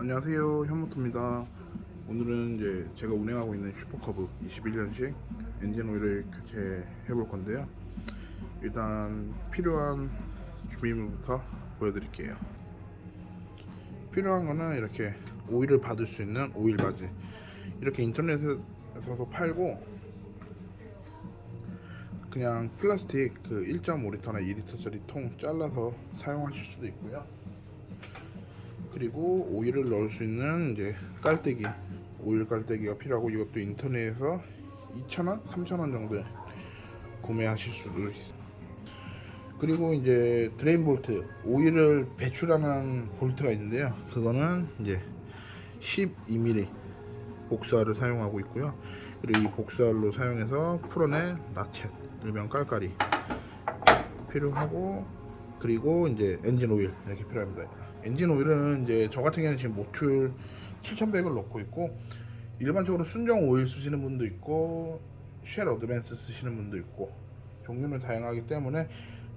안녕하세요 현모토입니다. 오늘은 이제 제가 운행하고 있는 슈퍼커브 21년식 엔진 오일을 교체해 볼 건데요. 일단 필요한 준비물부터 보여드릴게요. 필요한 거는 이렇게 오일을 받을 수 있는 오일 바지. 이렇게 인터넷에서도 팔고 그냥 플라스틱 그 1.5리터나 2리터짜리 통 잘라서 사용하실 수도 있고요 그리고 오일을 넣을 수 있는 이제 깔때기 오일 깔때기가 필요하고 이것도 인터넷에서 2,000원, 3,000원 정도에 구매하실 수도 있어요. 그리고 이제 드레인 볼트 오일을 배출하는 볼트가 있는데요. 그거는 이제 12mm 복사를 사용하고 있고요. 그리고 이 복사로 사용해서 풀어낸 라쳇 일명 깔깔이 필요하고 그리고 이제 엔진 오일 이렇게 필요합니다. 엔진 오일은 이제 저 같은 경우는 지금 모툴 7100을 넣고 있고 일반적으로 순정 오일 쓰시는 분도 있고 쉘 어드밴스 쓰시는 분도 있고 종류는 다양하기 때문에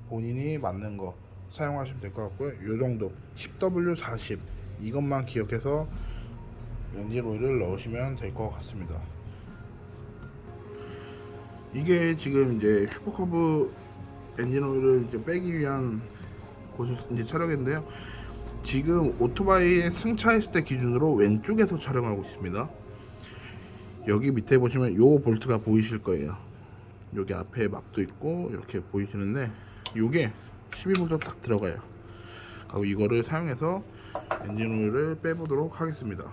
본인이 맞는 거 사용하시면 될 것 같고요. 이 정도 10W40 이것만 기억해서 엔진 오일을 넣으시면 될 것 같습니다. 이게 지금 이제 슈퍼커브 엔진 오일을 이제 빼기 위한 곳을 이제 촬영했는데요. 지금 오토바이에 승차했을 때 기준으로 왼쪽에서 촬영하고 있습니다. 여기 밑에 보시면 요 볼트가 보이실 거예요. 여기 앞에 막도 있고 이렇게 보이시는데 요게 12볼트 딱 들어가요. 그리고 이거를 사용해서 엔진 오일을 빼보도록 하겠습니다.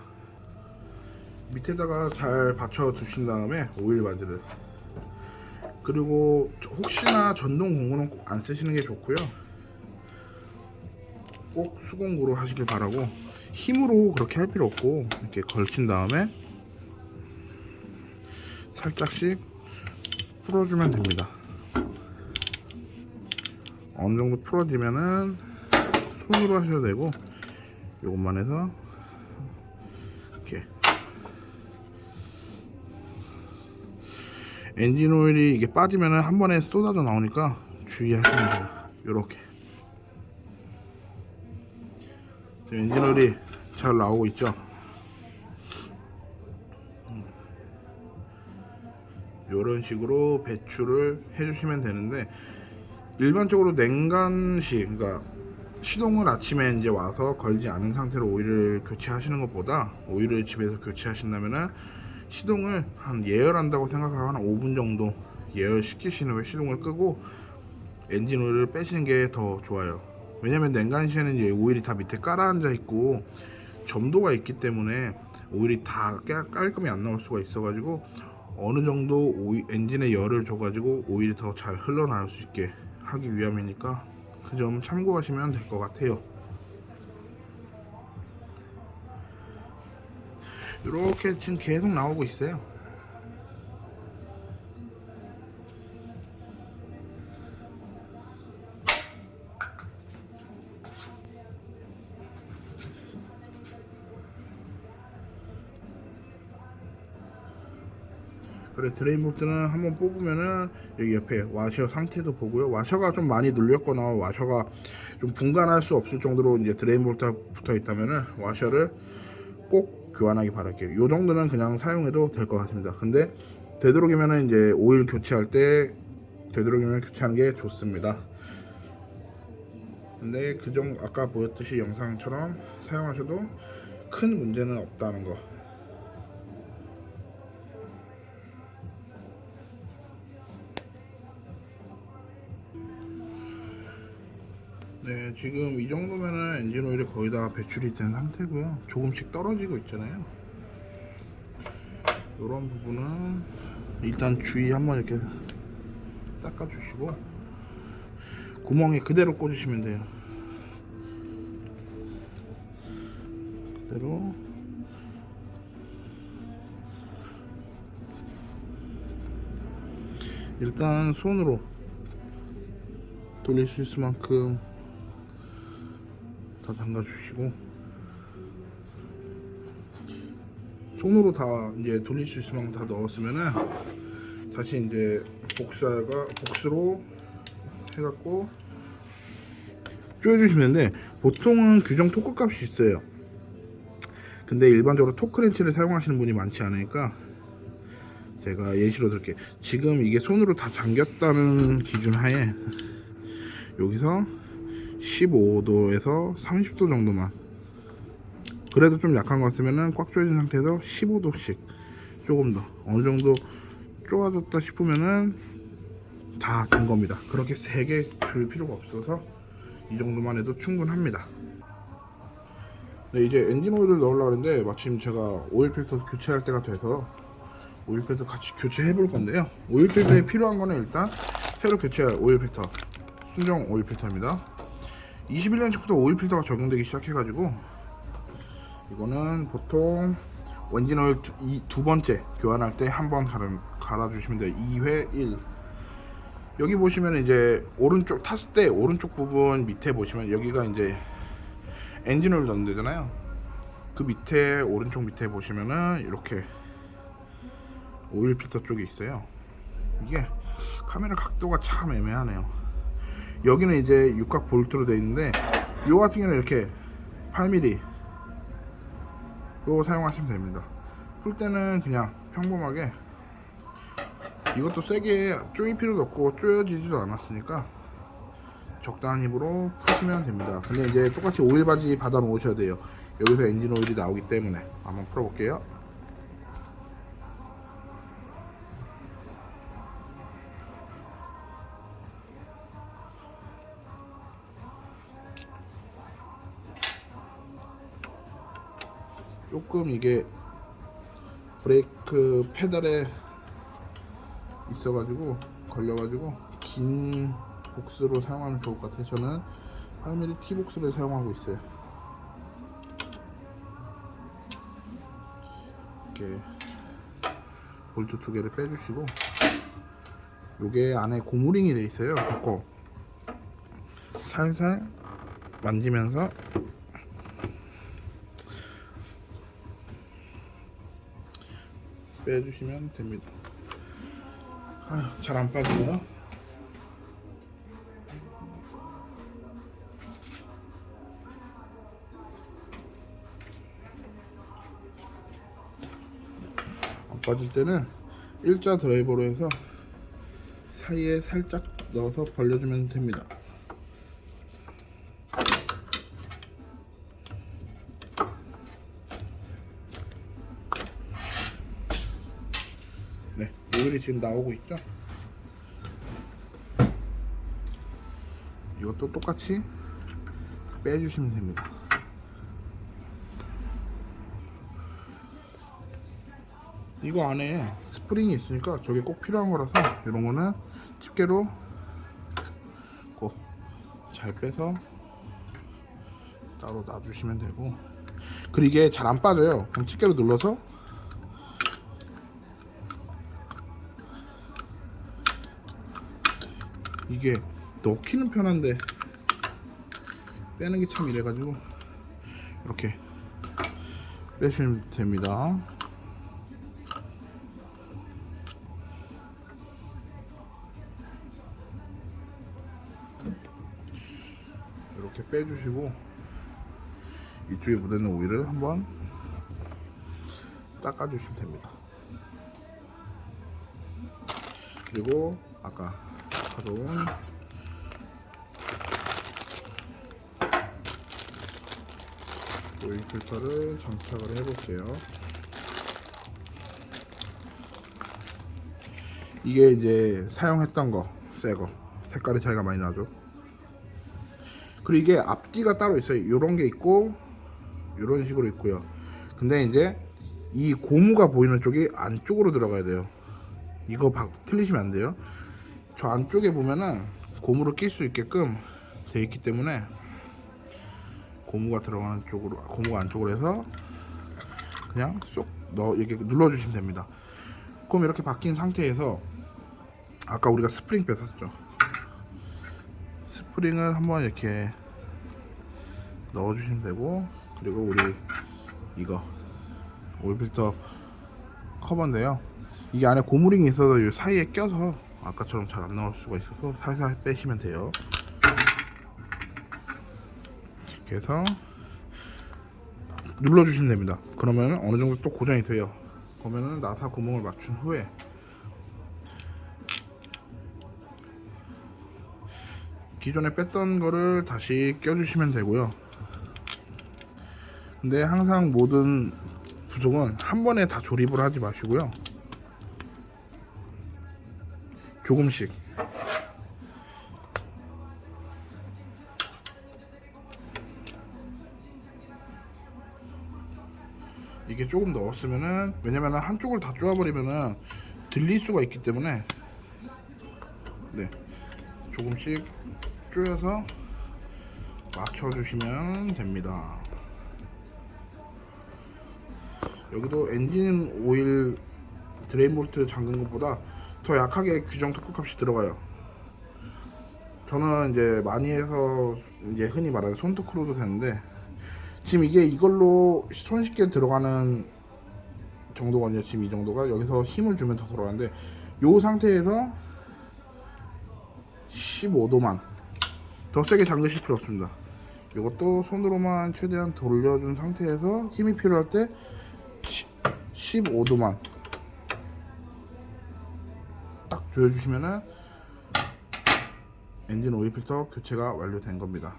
밑에다가 잘 받쳐 두신 다음에 오일 바지를 그리고 혹시나 전동 공구는 꼭 안 쓰시는 게 좋고요. 꼭 수공구로 하시길 바라고 힘으로 그렇게 할 필요 없고 이렇게 걸친 다음에 살짝씩 풀어주면 됩니다. 어느 정도 풀어지면은 손으로 하셔도 되고 요것만 해서 이렇게 엔진 오일이 이게 빠지면은 한 번에 쏟아져 나오니까 주의하시면 돼요. 요렇게 엔진 오일이 잘 나오고 있죠. 이런 식으로 배출을 해주시면 되는데 일반적으로 냉간식 그러니까 시동을 아침에 이제 와서 걸지 않은 상태로 오일을 교체하시는 것보다 오일을 집에서 교체하신다면은 시동을 한 예열한다고 생각하고 한 5분 정도 예열시키신 후에 시동을 끄고 엔진 오일을 빼시는 게 더 좋아요. 왜냐면 냉간 시에는 이제 오일이 다 밑에 깔아앉아 있고 점도가 있기 때문에 오일이 다 깨- 깔끔히 안 나올 수가 있어 가지고 어느 정도 오일, 엔진에 열을 줘 가지고 오일이 더 잘 흘러나올 수 있게 하기 위함이니까 그 점 참고하시면 될 것 같아요. 이렇게 지금 계속 나오고 있어요. 그래 드레인 볼트는 한번 뽑으면은 여기 옆에 와셔 상태도 보고요. 와셔가 좀 많이 눌렸거나 와셔가 좀 분간할 수 없을 정도로 이제 드레인 볼트가 붙어 있다면은 와셔를 꼭 교환하기 바랄게요. 요 정도는 그냥 사용해도 될 것 같습니다. 근데 되도록이면은 이제 오일 교체할 때 되도록이면 교체하는 게 좋습니다. 근데 그정 아까 보였듯이 영상처럼 사용하셔도 큰 문제는 없다는 거. 네, 지금 이 정도면은 엔진 오일이 거의 다 배출이 된 상태고요. 조금씩 떨어지고 있잖아요. 이런 부분은 일단 주의 한번 이렇게 닦아주시고 구멍에 그대로 꽂으시면 돼요. 그대로 일단 손으로 돌릴 수 있을 만큼 다 담가 주시고 손으로 다 이제 돌릴 수 있을 만큼 다 넣었으면은 다시 이제 복사가 복스로 해갖고 쪼여주시면 되는데 보통은 규정 토크 값이 있어요. 근데 일반적으로 토크렌치를 사용하시는 분이 많지 않으니까 제가 예시로 들게 지금 이게 손으로 다 잠겼다는 기준 하에 여기서 15도에서 30도 정도만. 그래도 좀 약한 것 같으면은 꽉 조여진 상태에서 15도씩 조금 더. 어느 정도 좋아졌다 싶으면은 다 된 겁니다. 그렇게 세게 줄 필요가 없어서 이 정도만 해도 충분합니다. 네 이제 엔진 오일을 넣으려고 하는데 마침 제가 오일 필터 교체할 때가 돼서 오일 필터 같이 교체해 볼 건데요. 오일 필터에 필요한 거는 일단 새로 교체할 오일 필터 순정 오일 필터입니다 21년식부터 오일 필터가 적용되기 시작해 가지고 이거는 보통 엔진 오일 두, 이, 두 번째 교환할 때 한 번 갈아 주시면 돼요 2회 1 여기 보시면 이제 오른쪽 탔을 때 오른쪽 부분 밑에 보시면 여기가 이제 엔진 오일 넣는 데잖아요. 그 밑에 오른쪽 밑에 보시면은 이렇게 오일 필터 쪽이 있어요. 이게 카메라 각도가 참 애매하네요. 여기는 이제 육각 볼트로 되어 있는데 요 같은 경우는 이렇게 8mm 요 사용하시면 됩니다. 풀 때는 그냥 평범하게 이것도 세게 조일 필요도 없고 조여지지도 않았으니까 적당한 힘으로 푸시면 됩니다. 근데 이제 똑같이 오일 바지 받아 놓으셔야 돼요. 여기서 엔진 오일이 나오기 때문에 한번 풀어볼게요. 조금 이게 브레이크 페달에 있어가지고 걸려가지고 긴 복스로 사용하면 좋을 것 같아요. 저는 8mm T 복스를 사용하고 있어요. 이렇게 볼트 두 개를 빼주시고 요게 안에 고무링이 돼 있어요. 그거 살살 만지면서 빼주시면 됩니다. 잘 안 빠지네요. 안 빠질 때는 일자 드라이버로 해서 사이에 살짝 넣어서 벌려주면 됩니다. 네, 오일이 지금 나오고 있죠? 이것도 똑같이 빼주시면 됩니다. 이거 안에 스프링이 있으니까 저게 꼭 필요한 거라서 이런 거는 집게로 꼭 잘 빼서 따로 놔주시면 되고 그리고 이게 잘 안 빠져요 그럼 집게로 눌러서 이게 넣기는 편한데 빼는 게 참 이래가지고 이렇게 빼주시면 됩니다. 이렇게 빼주시고 이쪽에 묻어있는 오일을 한번 닦아주시면 됩니다. 그리고 아까 가져온 오일 필터를 장착을 해볼게요. 이게 이제 사용했던 거, 새 거. 색깔이 차이가 많이 나죠. 그리고 이게 앞뒤가 따로 있어요. 이런 게 있고, 이런 식으로 있고요. 근데 이제 이 고무가 보이는 쪽이 안쪽으로 들어가야 돼요. 이거 바, 틀리시면 안 돼요. 저 안쪽에 보면은 고무를 낄수 있게끔 되어 있기 때문에 고무가 들어가는 쪽으로 고무가 안쪽으로 해서 그냥 쏙 넣어 이렇게 눌러 주시면 됩니다. 그럼 이렇게 바뀐 상태에서 아까 우리가 스프링 뺐었죠. 스프링을 한번 이렇게 넣어 주시면 되고 그리고 우리 이거 오일 필터 커버인데요. 이게 안에 고무링이 있어서 이 사이에 껴서 아까처럼 잘 안 나올 수가 있어서 살살 빼시면 돼요. 이렇게 해서 눌러주시면 됩니다. 그러면 어느 정도 또 고정이 돼요. 그러면은 나사 구멍을 맞춘 후에 기존에 뺐던 거를 다시 껴주시면 되고요. 근데 항상 모든 부속은 한 번에 다 조립을 하지 마시고요. 조금씩. 이게 조금 넣었으면은 왜냐면은 한쪽을 다 쪼아버리면은 들릴 수가 있기 때문에. 네. 조금씩 쪼여서 맞춰주시면 됩니다. 여기도 엔진 오일 드레인 볼트 잠근 것보다 더 약하게 규정 토크 값이 들어가요. 저는 이제 많이 해서 이제 흔히 말하는 손토크로도 되는데 지금 이게 이걸로 손쉽게 들어가는 정도거든요. 지금 이 정도가 여기서 힘을 주면 더 들어가는데 이 상태에서 15도만 더 세게 잠그실 필요 없습니다. 이것도 손으로만 최대한 돌려준 상태에서 힘이 필요할 때 15도만 딱 조여주시면은 엔진 오일 필터 교체가 완료된 겁니다.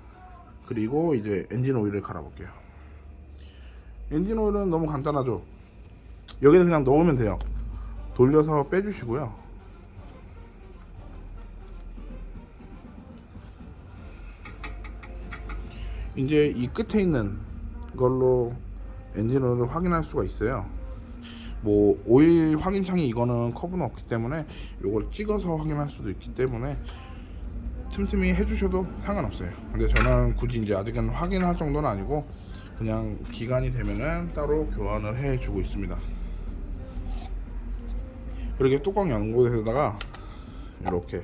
그리고 이제 엔진 오일을 갈아볼게요. 엔진 오일은 너무 간단하죠. 여기는 그냥 넣으면 돼요. 돌려서 빼주시고요. 이제 이 끝에 있는 걸로 엔진 오일을 확인할 수가 있어요. 뭐 오일 확인창이 이거는 커브는 없기 때문에 이걸 찍어서 확인할 수도 있기 때문에 틈틈이 해주셔도 상관없어요. 근데 저는 굳이 이제 아직은 확인할 정도는 아니고 그냥 기간이 되면은 따로 교환을 해주고 있습니다. 그렇게 뚜껑 연 곳에다가 이렇게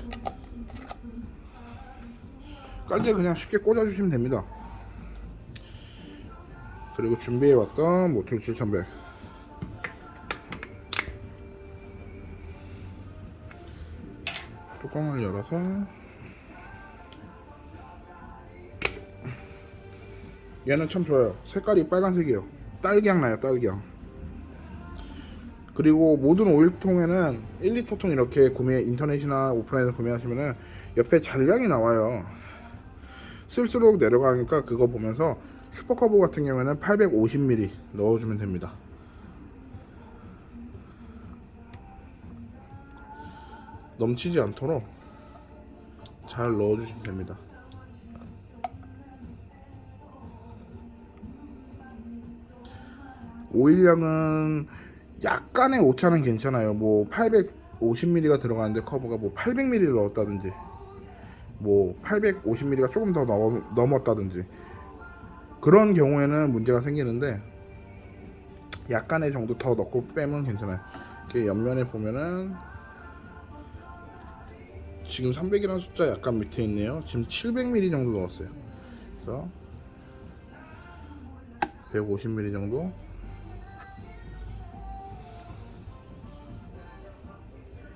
깔때 그냥 쉽게 꽂아주시면 됩니다. 그리고 준비해왔던 모툴 7100 뚜껑을 열어서 얘는 참 좋아요. 색깔이 빨간색이에요. 딸기향 나요 딸기향. 그리고 모든 오일통에는 1리터통 이렇게 구매 인터넷이나 오프라인에서 구매하시면은 옆에 잔량이 나와요. 쓸수록 내려가니까 그거 보면서 슈퍼커브 같은 경우에는 850ml 넣어주면 됩니다 넘치지 않도록 잘 넣어주시면 됩니다 오일량은 약간의 오차는 괜찮아요. 뭐 850ml가 들어가는데 커브가 뭐 800ml를 넣었다든지 뭐 850ml가 조금 더 넘, 넘었다든지 그런 경우에는 문제가 생기는데 약간의 정도 더 넣고 빼면 괜찮아요. 이렇게 옆면에 보면은 지금 300이라는 숫자 약간 밑에 있네요. 지금 700ml 정도 넣었어요. 그래서 150ml 정도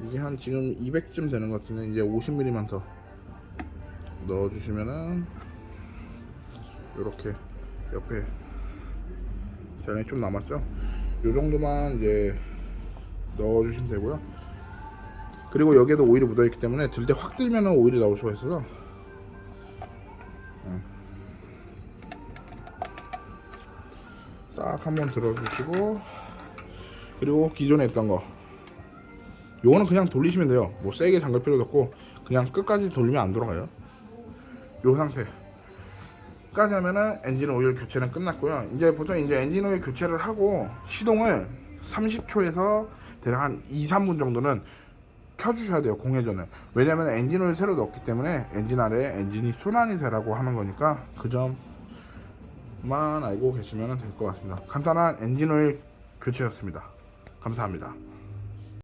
이게 한 지금 200쯤 되는 것 같은데 이제 50ml만 더 넣어주시면은 이렇게 옆에 잔이 좀 남았죠? 요 정도만 이제 넣어주시면 되고요. 그리고 여기에도 오일이 묻어있기 때문에 들 때 확 들면은 오일이 나올 수가 있어서. 음. 딱 한번 들어주시고. 그리고 기존에 있던 거. 요거는 그냥 돌리시면 돼요. 뭐 세게 잠글 필요도 없고 그냥 끝까지 돌리면 안 돌아가요. 요 상태. 까지 하면은 엔진 오일 교체는 끝났고요. 이제 보통 이제 엔진 오일 교체를 하고 시동을 30초에서 대략 한 2, 3분 정도는 켜주셔야 돼요 공회전을. 왜냐면 엔진 오일 새로 넣었기 때문에 엔진 아래에 엔진이 순환이 되라고 하는 거니까 그 점만 알고 계시면 될 것 같습니다. 간단한 엔진 오일 교체였습니다. 감사합니다